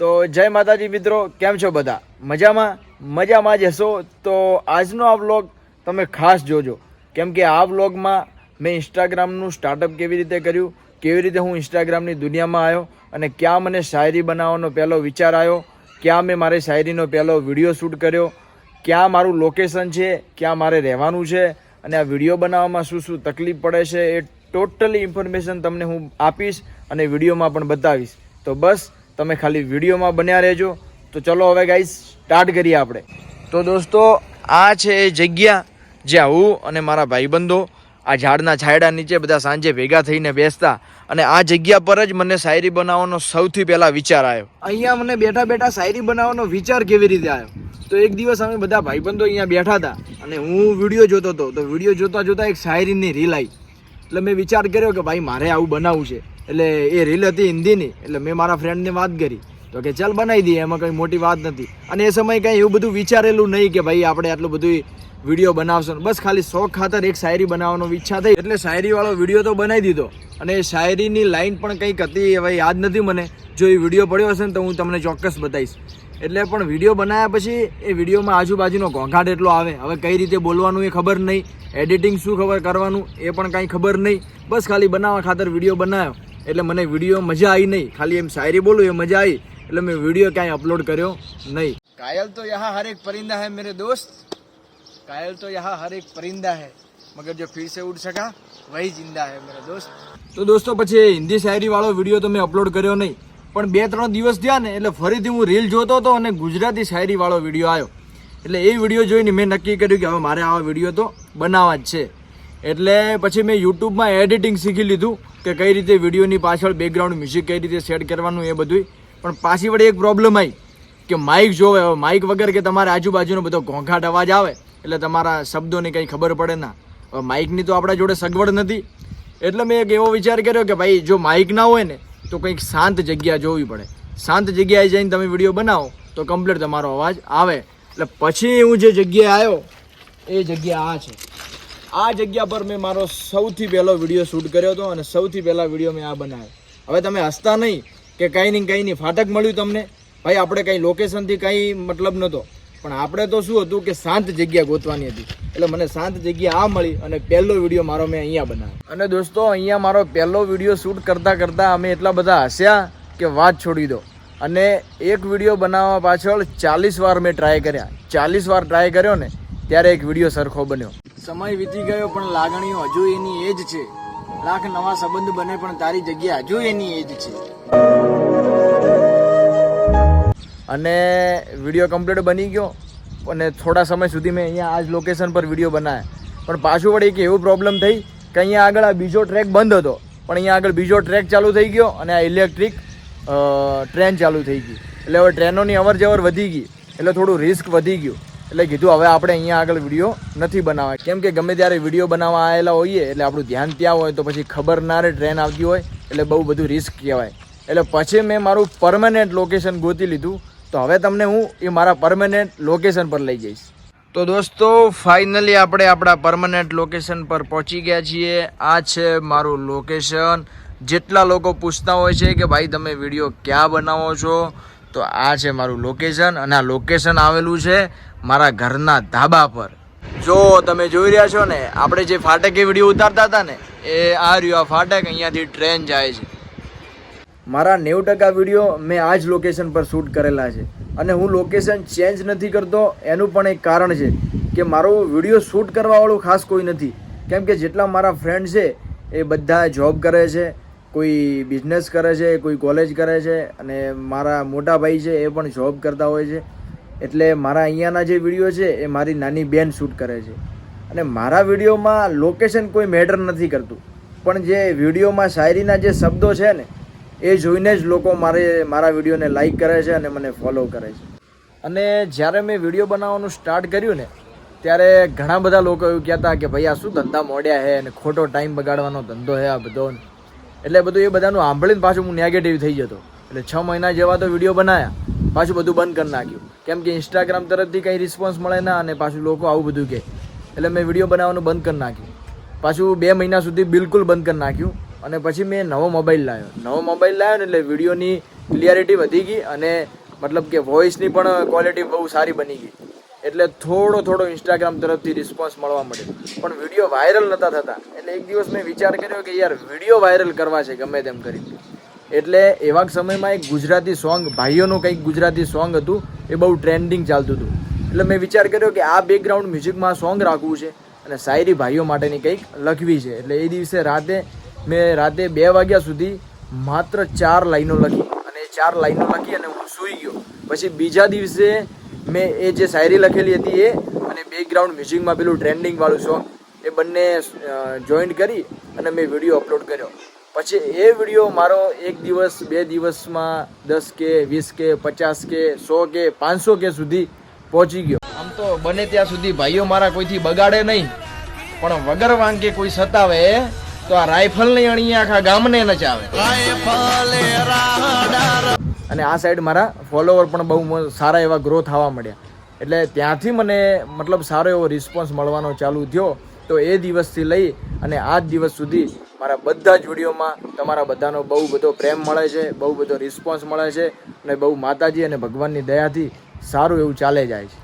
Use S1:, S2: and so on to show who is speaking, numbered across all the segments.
S1: તો જય માતાજી મિત્રો, કેમ છો બધા? મજામાં? મજામાં જ હશો? તો આજનો આ વ્લોગ તમે ખાસ જોજો. કેમ કે આ વ્લોગમાં મેં ઇન્સ્ટાગ્રામનું સ્ટાર્ટઅપ કેવી રીતે કર્યું, કેવી રીતે હું ઇન્સ્ટાગ્રામની દુનિયામાં આવ્યો અને ક્યાં મને શાયરી બનાવવાનો પહેલો વિચાર આવ્યો, ક્યાં મેં મારી શાયરીનો પહેલો વીડિયો શૂટ કર્યો, ક્યાં મારું લોકેશન છે, ક્યાં મારે રહેવાનું છે, અને આ વીડિયો બનાવવામાં શું શું તકલીફ પડે છે એ ટોટલી ઇન્ફોર્મેશન તમને હું આપીશ અને વિડીયોમાં પણ બતાવીશ. તો બસ તમે ખાલી વિડીયોમાં બન્યા રહેજો. તો ચલો હવે ગાઈઝ સ્ટાર્ટ કરીએ આપણે. તો દોસ્તો, આ છે એ જગ્યા જ્યાં હું અને મારા ભાઈબંધો આ ઝાડના છાયડા નીચે બધા સાંજે ભેગા થઈને બેસતા અને આ જગ્યા પર જ મને શાયરી બનાવવાનો સૌથી પહેલા વિચાર આવ્યો. અહીંયા મને બેઠા બેઠા શાયરી બનાવવાનો વિચાર કેવી રીતે આવ્યો? તો એક દિવસ અમે બધા ભાઈબંધો અહીંયા બેઠા હતા અને હું વીડિયો જોતો હતો. તો વીડિયો જોતા જોતા એક શાયરીની રીલ આવી એટલે મેં વિચાર કર્યો કે ભાઈ મારે આવું બનાવવું છે. એટલે એ રીલ હતી હિન્દીની. એટલે મેં મારા ફ્રેન્ડને વાત કરી. તો કે ચાલ બનાવી દઈએ, એમાં કંઈ મોટી વાત નથી. અને એ સમયે કંઈ એવું બધું વિચારેલું નહીં કે ભાઈ આપણે આટલું બધું વીડિયો બનાવશો. બસ ખાલી શોખ ખાતર એક શાયરી બનાવવાનો ઈચ્છા થઈ. એટલે શાયરીવાળો વીડિયો તો બનાવી દીધો. અને એ શાયરીની લાઈન પણ કંઈક હતી હવે યાદ નથી મને. જો એ વીડિયો પડ્યો હશે ને તો હું તમને ચોક્કસ બતાવીશ. એટલે પણ વીડિયો બનાવ્યા પછી એ વિડીયોમાં આજુબાજુનો ઘોંઘાટ એટલો આવે. હવે કઈ રીતે બોલવાનું એ ખબર નહીં. એડિટિંગ શું ખબર કરવાનું એ પણ કાંઈ ખબર નહીં. બસ ખાલી બનાવવા ખાતર વીડિયો બનાવ્યો એટલે મને વીડિયો મજા આવી નહીં. ખાલી એમ શાયરી બોલું એ મજા આવી એટલે મેં વીડિયો ક્યાંય અપલોડ કર્યો નહીં. કાયલ તો યહાં હર એક પરિંદા હૈ મેરે દોસ્ત. કાયલ તો યહાં હર એક પરિંદા હૈ. મગર જો ફિર સે ઉડ સકા વહી જિંદા હૈ મેરા દોસ્ત. તો દોસ્તો પછી હિન્દી શાયરી વાળો વીડિયો તો મેં અપલોડ કર્યો નહીં. પણ બે ત્રણ દિવસ થયા ને એટલે ફરીથી હું રીલ જોતો હતો અને ગુજરાતી શાયરીવાળો વીડિયો આવ્યો એટલે એ વીડિયો જોઈને મેં નક્કી કર્યું કે હવે મારે આવા વીડિયો તો બનાવવા જ છે. એટલે પછી મેં યુટ્યુબમાં એડિટિંગ શીખી લીધું કે કઈ રીતે વિડીયોની પાછળ બેકગ્રાઉન્ડ મ્યુઝિક કઈ રીતે સેટ કરવાનું એ બધું પણ પાછી વળી એક પ્રોબ્લેમ આવી કે માઇક જોવે, હવે માઇક વગર કે તમારે આજુબાજુનો બધો ઘોંઘાટ અવાજ આવે, એટલે તમારા શબ્દોની કંઈ ખબર પડે ના. હવે માઇકની તો આપણા જોડે સગવડ નથી. એટલે મેં એક એવો વિચાર કર્યો કે ભાઈ, જો માઇક ના હોય ને, તો કંઈક શાંત જગ્યા જોવી પડે. શાંત જગ્યાએ જઈને તમે વીડિયો બનાવો, તો કમ્પ્લીટ તમારો અવાજ આવે. એટલે પછી હું જે જગ્યાએ આવ્યો, એ જગ્યા આ છે. આ જગ્યા પર મેં મારો સૌથી પહેલો વીડિયો શૂટ કર્યો હતો અને સૌથી પહેલા વીડિયો મેં આ બનાવ્યો. હવે તમે હસતા નહીં કે કંઈ નહીં કંઈ નહીં ફાટક મળ્યું તમને. ભાઈ, આપણે કંઈ લોકેશનથી કંઈ મતલબ નહોતો. પણ આપણે તો શું હતું કે શાંત જગ્યા ગોતવાની હતી. એટલે મને શાંત જગ્યા આ મળી અને પહેલો વીડિયો મારો મેં અહીંયા બનાવ્યો. અને દોસ્તો, અહીંયા મારો પહેલો વીડિયો શૂટ કરતાં કરતાં અમે એટલા બધા હસ્યા કે વાત છોડી દો. અને એક વીડિયો બનાવવા પાછળ ચાલીસ વાર મેં ટ્રાય કર્યા. ચાલીસ વાર ટ્રાય કર્યો ને, ત્યારે એક વીડિયો સરખો બન્યો. સમય વીતી ગયો, પણ લાગણીઓ હજુ એની એ જ છે. લાખ નવા સંબંધ બને, પણ તારી જગ્યા હજુ એની એ જ છે. અને વીડિયો કમ્પ્લીટ બની ગયો, અને થોડા સમય સુધી મેં અહીંયા આ જ લોકેશન પર વીડિયો બનાવ્યા પણ પાછું વળી એક એવું પ્રોબ્લેમ થઈ કે અહીંયા આગળ આ બીજો ટ્રેક બંધ હતો. પણ અહીંયા આગળ બીજો ટ્રેક ચાલુ થઈ ગયો, અને આ ઇલેક્ટ્રિક ટ્રેન ચાલુ થઈ ગઈ એટલે હવે ટ્રેનોની અવર જવર વધી ગઈ. એટલે થોડું રિસ્ક વધી ગયું. એટલે કીધું, હવે આપણે અહીંયા આગળ વીડિયો નથી બનાવવા. કેમ કે ગમે ત્યારે વીડિયો બનાવવા આવેલા હોઈએ, એટલે આપણું ધ્યાન ત્યાં હોય તો પછી ખબર ના રહે, ટ્રેન આવતી હોય, એટલે બહુ બધું રિસ્ક કહેવાય. એટલે પછી મેં મારું પરમેનન્ટ લોકેશન ગોતી લીધું. તો હવે તમને હું એ મારા પરમનેન્ટ લોકેશન પર લઈ જઈશ. તો દોસ્તો ફાઇનલી આપણે આપણા પરમનન્ટ લોકેશન પર પહોંચી ગયા છીએ. આ છે મારું લોકેશન જેટલા લોકો પૂછતા હોય છે કે, ભાઈ, તમે વીડિયો ક્યાં બનાવો છો? તો આ છે મારું લોકેશન અને આ લોકેશન આવેલું છે મારા ઘરના ધાબા પર. જો તમે જોઈ રહ્યા છો ને, આપણે જે ફાટકે વીડિયો ઉતારતા હતા ને, એ આ રહ્યું, આ ફાટક અહીંયાથી ટ્રેન જાય છે. મારા નેવું ટકા વીડિયો મેં આ જ લોકેશન પર શૂટ કરેલા છે. અને હું લોકેશન ચેન્જ નથી કરતો, એનું પણ એક કારણ છે કે મારો વીડિયો શૂટ કરવાવાળું ખાસ કોઈ નથી. કેમ કે જેટલા મારા ફ્રેન્ડ છે, એ બધા જોબ કરે છે કોઈ બિઝનેસ કરે છે, કોઈ કોલેજ કરે છે અને મારા મોટા ભાઈ છે એ પણ જોબ કરતા હોય છે. એટલે મારા અહીંયાના જે વીડિયો છે એ મારી નાની બેન શૂટ કરે છે. અને મારા વિડીયોમાં લોકેશન કોઈ મેટર નથી કરતું. પણ જે વિડીયોમાં શાયરીના જે શબ્દો છે ને, એ જોઈને જ લોકો મારે, મારા વિડીયોને લાઈક કરે છે અને મને ફોલો કરે છે. અને જ્યારે મેં વીડિયો બનાવવાનું સ્ટાર્ટ કર્યું ને, ત્યારે ઘણા બધા લોકો એવું કહેતા કે ભાઈ આ શું ધંધા મોડ્યા છે અને ખોટો ટાઈમ બગાડવાનો ધંધો છે આ બધો એટલે બધું એ બધાનું સાંભળીને પાછું હું નેગેટિવ થઈ જતો. એટલે છ મહિના જેવા તો વીડિયો બનાવ્યા પાછું બધું બંધ કરી નાખ્યું. કેમ કે ઇન્સ્ટાગ્રામ તરફથી કંઈ રિસ્પોન્સ મળે ના અને પાછું લોકો આવું બધું કહે. એટલે મેં વીડિયો બનાવવાનું બંધ કરી નાખ્યું. પાછું બે મહિના સુધી બિલકુલ બંધ કરી નાખ્યું. અને પછી મેં નવો મોબાઈલ લાવ્યો. નવો મોબાઈલ લાવ્યો ને એટલે વિડીયોની ક્લિયરિટી વધી ગઈ અને મતલબ કે વોઇસની પણ ક્વોલિટી બહુ સારી બની ગઈ. એટલે થોડો થોડો ઇન્સ્ટાગ્રામ તરફથી રિસ્પોન્સ મળવા મળ્યો પણ વીડિયો વાયરલ નતા થતા. એટલે એક દિવસ મેં વિચાર કર્યો કે યાર વીડિયો વાયરલ કરવા છે, ગમે તેમ કરી એટલે એવા સમયમાં એક ગુજરાતી સોંગ ભાઈઓનું કંઈક ગુજરાતી સોંગ હતું, એ બહુ ટ્રેન્ડિંગ ચાલતું હતું. એટલે મેં વિચાર કર્યો કે આ બેકગ્રાઉન્ડ મ્યુઝિકમાં સોંગ રાખવું છે અને શાયરી ભાઈઓ માટેની કંઈક લખવી છે. એટલે એ દિવસે રાતે મેં રાતે બે વાગ્યા સુધી માત્ર ચાર લાઈનો લખી. અને એ ચાર લાઈનો લખી અને હું સૂઈ ગયો. પછી બીજા દિવસે મેં એ જે શાયરી લખેલી હતી એ અને બેકગ્રાઉન્ડ મ્યુઝિકમાં પેલું ટ્રેન્ડિંગ વાળું સોંગ એ બંને જોઈન્ટ કરી અને મેં વીડિયો અપલોડ કર્યો. પછી એ વીડિયો મારો એક દિવસ, બે દિવસમાં દસ કે, વીસ કે, પચાસ કે, સો કે, પાંચસો કે સુધી પહોંચી ગયો. આમ તો બને ત્યાં સુધી ભાઈઓ મારા કોઈથી બગાડે નહીં. પણ વગર વાંકે કોઈ સતાવે, તો આ રાઇફલ નહીં અણી આખા ગામને નચાવે. અને આ સાઈડ મારા ફોલોવર પણ બહુ સારા એવા ગ્રો થવા મળ્યા એટલે ત્યાંથી મને મતલબ સારો એવો રિસ્પોન્સ મળવાનો ચાલુ થયો. તો એ દિવસથી લઈ અને આ જ દિવસ સુધી મારા બધા જ વિડીયોમાં તમારા બધાનો બહુ બધો પ્રેમ મળે છે, બહુ બધો રિસ્પોન્સ મળે છે અને બહુ માતાજી અને ભગવાનની દયાથી સારું એવું ચાલે જાય છે.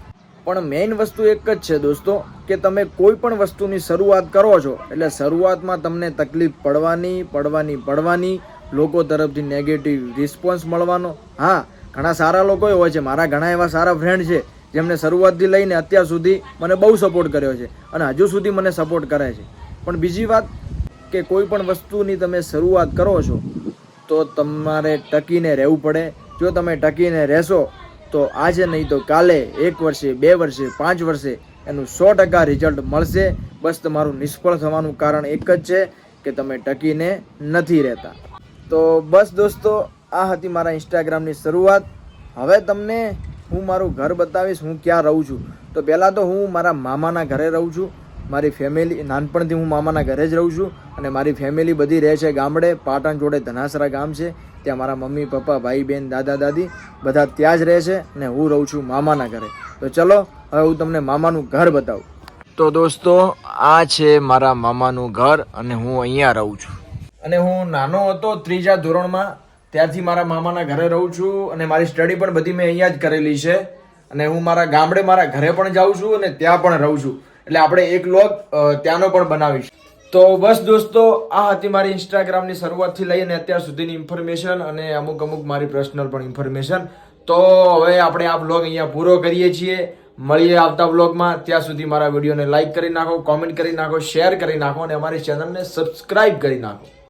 S1: પણ મેઇન વસ્તુ એક જ છે દોસ્તો, કે તમે કોઈ પણ વસ્તુની શરૂઆત કરો છો, એટલે શરૂઆતમાં તમને તકલીફ પડવાની પડવાની પડવાની લોકો તરફથી નેગેટિવ રિસ્પોન્સ મળવાનો. હા, ઘણા સારા લોકો હોય છે. મારા ઘણા એવા સારા ફ્રેન્ડ છે, જેમને શરૂઆતથી લઈને અત્યાર સુધી મને બહુ સપોર્ટ કર્યો છે અને હજુ સુધી મને સપોર્ટ કરે છે. પણ બીજી વાત કે કોઈ પણ વસ્તુની તમે શરૂઆત કરો છો, તો તમારે ટકીને રહેવું પડે. જો તમે ટકીને રહેશો, તો આજે નહીં તો કાલે, એક વર્ષે, બે વર્ષે, પાંચ વર્ષે એનું સો ટકા રિઝલ્ટ મળશે. બસ તમારું નિષ્ફળ થવાનું કારણ એક જ છે કે તમે ટકીને નથી રહેતા. તો બસ દોસ્તો, આ હતી મારા ઇન્સ્ટાગ્રામની શરૂઆત. હવે તમને હું મારું ઘર બતાવીશ, હું ક્યાં રહું છું. તો પહેલાં તો હું મારા મામાના ઘરે રહું છું. મારી ફેમિલી નાનપણથી હું મામાના ઘરે જ રહું છું. અને મારી ફેમિલી બધી રહે છે ગામડે. પાટણ જોડે ધનાસરા ગામ છે. ત્યાં મારા મમ્મી, પપ્પા, ભાઈ બહેન દાદા, દાદી બધા ત્યાં જ રહે છે અને હું રહું છું મામાના ઘરે. તો ચલો, હવે હું તમને મામાનું ઘર બતાવું. તો દોસ્તો, આ છે મારા મામાનું ઘર અને હું અહીંયા રહું છું. અને હું નાનો હતો ત્રીજા ધોરણમાં, ત્યારથી મારા મામાના ઘરે રહું છું અને મારી સ્ટડી પણ બધી મેં અહીંયા જ કરેલી છે. અને હું મારા ગામડે મારા ઘરે પણ જાઉં છું અને ત્યાં પણ રહું છું. એટલે આપણે એક લોગ ત્યાંનો પણ બનાવીશું. તો બસ દોસ્તો, આ હતી મારી ઇન્સ્ટાગ્રામની શરૂઆતથી લઈને અત્યાર સુધીની ઇન્ફોર્મેશન અને અમુક અમુક મારી પર્સનલ પણ ઇન્ફોર્મેશન તો હવે આપણે આ બ્લોગ અહીંયા પૂરો કરીએ છીએ. મળીએ આવતા બ્લોગમાં ત્યાં સુધી મારા વિડીયોને લાઇક કરી નાખો કોમેન્ટ કરી નાખો શેર કરી નાખો અને અમારી ચેનલને સબસ્ક્રાઇબ કરી નાખો.